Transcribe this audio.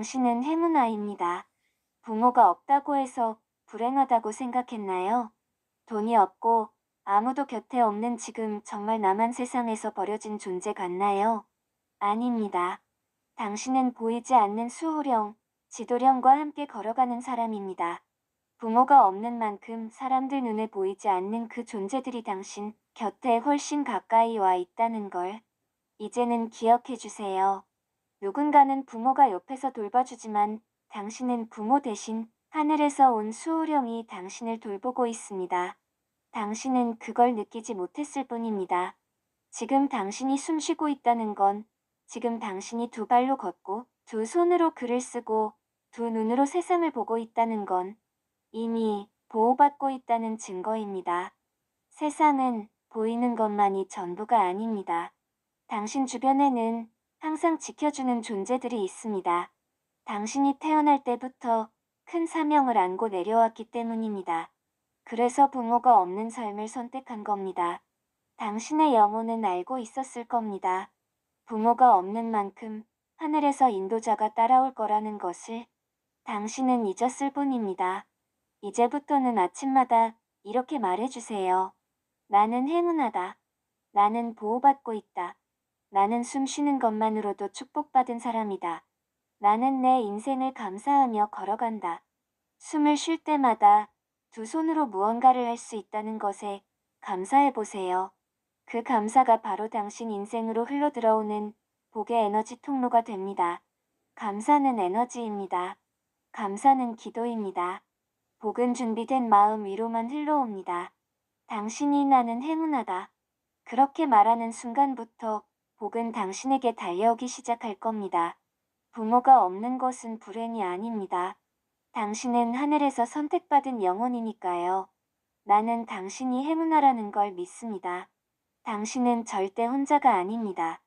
당신은 행운아입니다. 부모가 없다고 해서 불행하다고 생각했나요? 돈이 없고 아무도 곁에 없는 지금 정말 나만 세상에서 버려진 존재 같나요? 아닙니다. 당신은 보이지 않는 수호령, 지도령과 함께 걸어가는 사람입니다. 부모가 없는 만큼 사람들 눈에 보이지 않는 그 존재들이 당신 곁에 훨씬 가까이 와 있다는 걸 이제는 기억해 주세요. 누군가는 부모가 옆에서 돌봐주지만 당신은 부모 대신 하늘에서 온 수호령이 당신을 돌보고 있습니다. 당신은 그걸 느끼지 못했을 뿐입니다. 지금 당신이 숨 쉬고 있다는 건 지금 당신이 두 발로 걷고 두 손으로 글을 쓰고 두 눈으로 세상을 보고 있다는 건 이미 보호받고 있다는 증거입니다. 세상은 보이는 것만이 전부가 아닙니다. 당신 주변에는 항상 지켜주는 존재들이 있습니다. 당신이 태어날 때부터 큰 사명을 안고 내려왔기 때문입니다. 그래서 부모가 없는 삶을 선택한 겁니다. 당신의 영혼은 알고 있었을 겁니다. 부모가 없는 만큼 하늘에서 인도자가 따라올 거라는 것을 당신은 잊었을 뿐입니다. 이제부터는 아침마다 이렇게 말해주세요. 나는 행운하다. 나는 보호받고 있다. 나는 숨 쉬는 것만으로도 축복받은 사람이다. 나는 내 인생을 감사하며 걸어간다. 숨을 쉴 때마다 두 손으로 무언가를 할 수 있다는 것에 감사해 보세요. 그 감사가 바로 당신 인생으로 흘러 들어오는 복의 에너지 통로가 됩니다. 감사는 에너지입니다. 감사는 기도입니다. 복은 준비된 마음 위로만 흘러옵니다. 당신이 나는 행운하다. 그렇게 말하는 순간부터 복은 당신에게 달려오기 시작할 겁니다. 부모가 없는 것은 불행이 아닙니다. 당신은 하늘에서 선택받은 영혼이니까요. 나는 당신이 행운하라는 걸 믿습니다. 당신은 절대 혼자가 아닙니다.